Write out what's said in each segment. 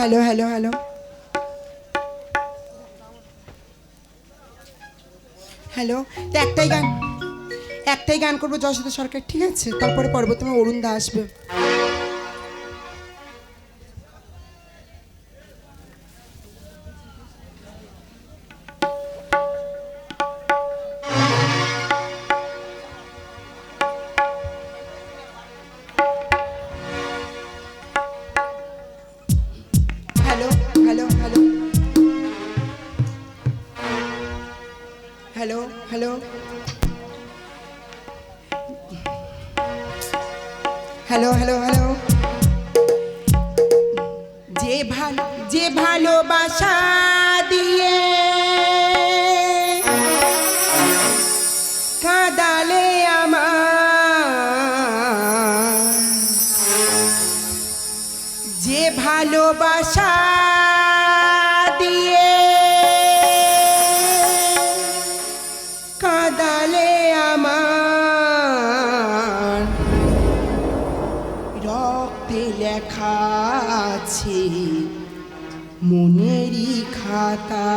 Hello hello hello hello তো একটাই গান। একটাই গান করব যশোদা সরকার, ঠিক আছে? তারপরে পরবর্তী অরুণ দা আসবে। হ্যালো? Hello hello hello? যে ভালো যে ভালোবাসা দিয়ে কাঁদালে আমার। যে ভালোবাসা আছে মনেরই খাতা।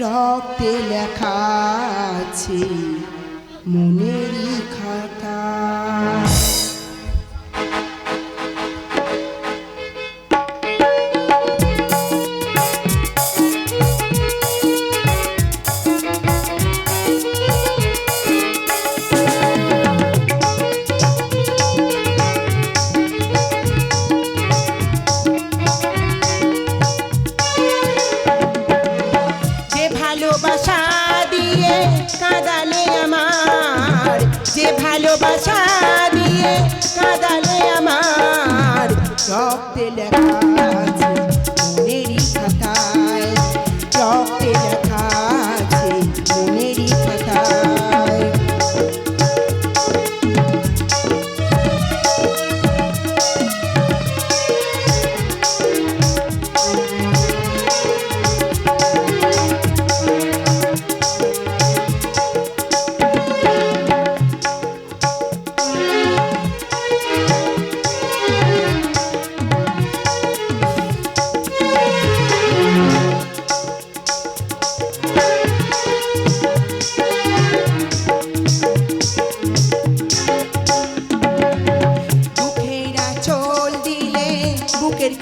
রক্তে লেখা আছে মনেরই ভালোবাসা দিয়ে কাদালে আমার রক্তে লেখা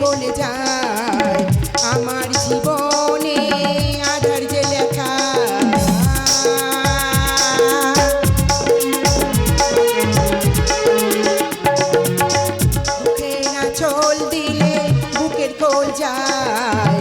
কোলে যায়। আমার জীবনে আধার যে লেখা। বুকে না চল দিলে বুকের কোল যায়।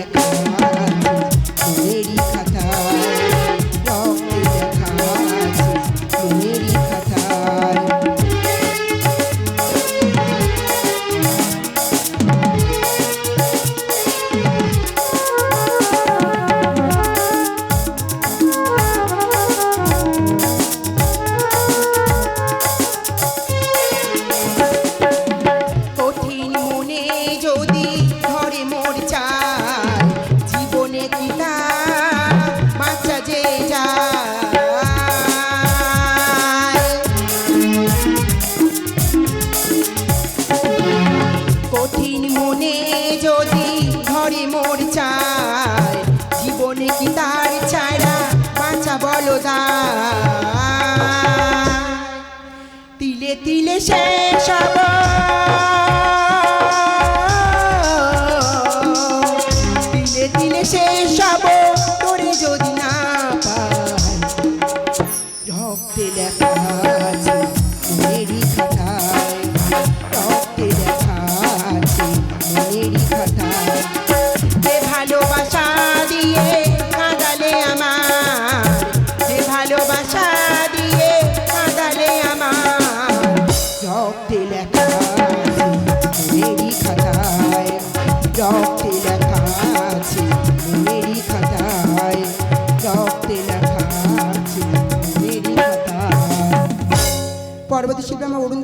yeah. মনে যদি ধরে মোর চায়, জীবনে কি তার ছাড়া বাঁচা বলো দায়। তিলে তিলে শেষ হব তিলে তিলে শেষ হব তোরে যদি না পাই রক্তে লেখা ভালোবাসা দিয়ে কাঁদালে আমার রক্তে লেখা মেরি খাতায়। রক্তে লেখা আছে মেরি খাতায়। রক্তে লেখা পরবর্তী শিল্পী আমার অরুণ